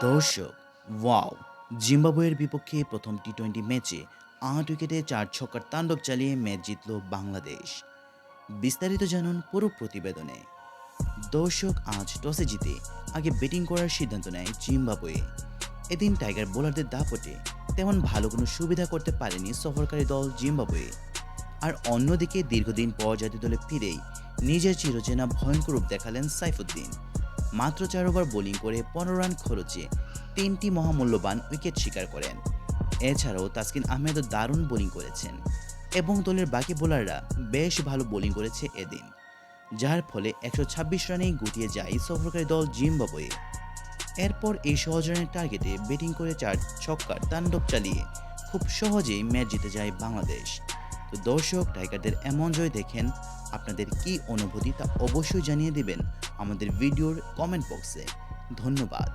দর্শক ওয়াও জিম্বাবুয়ের বিপক্ষে প্রথম টি টোয়েন্টি ম্যাচে আট উইকেটে চার ছক্কার তাণ্ডব চালিয়ে ম্যাচ জিতল বাংলাদেশ। বিস্তারিত জানুন পুরো প্রতিবেদনে। দর্শক, আজ টসে জিতে আগে ব্যাটিং করার সিদ্ধান্ত নেয় জিম্বাবুয়ে। এদিন টাইগার বোলারদের দাপটে তেমন ভালো কোনো সুবিধা করতে পারেনি সফরকারী দল জিম্বাবুয়ে। আর অন্যদিকে দীর্ঘদিন পর জাতীয় দলে ফিরেই নিজের চিরচেনা ভয়ঙ্কর রূপ দেখালেন সাইফুদ্দিন। মাত্র চার ওভার বোলিং করে পনেরো রান খরচে তিনটি মহামূল্যবান উইকেট শিকার করেন। এছাড়াও তাসকিন আহমেদও দারুণ বোলিং করেছেন এবং দলের বাকি বোলাররা বেশ ভালো বোলিং করেছে এদিন, যার ফলে একশো ছাব্বিশ রানেই গুটিয়ে যায় সফরকারী দল জিম্বাবুয়ে। এরপর এই সহজ রানের টার্গেটে ব্যাটিং করে চার ছক্কার তাণ্ডব চালিয়ে খুব সহজেই ম্যাচ জিতে যায় বাংলাদেশ। তো দর্শক, টাইগারদের এমন জয় দেখেন, আপনাদের কি অনুভূতি তা অবশ্যই জানিয়ে দেবেন আমাদের ভিডিওর কমেন্ট বক্সে ধন্যবাদ।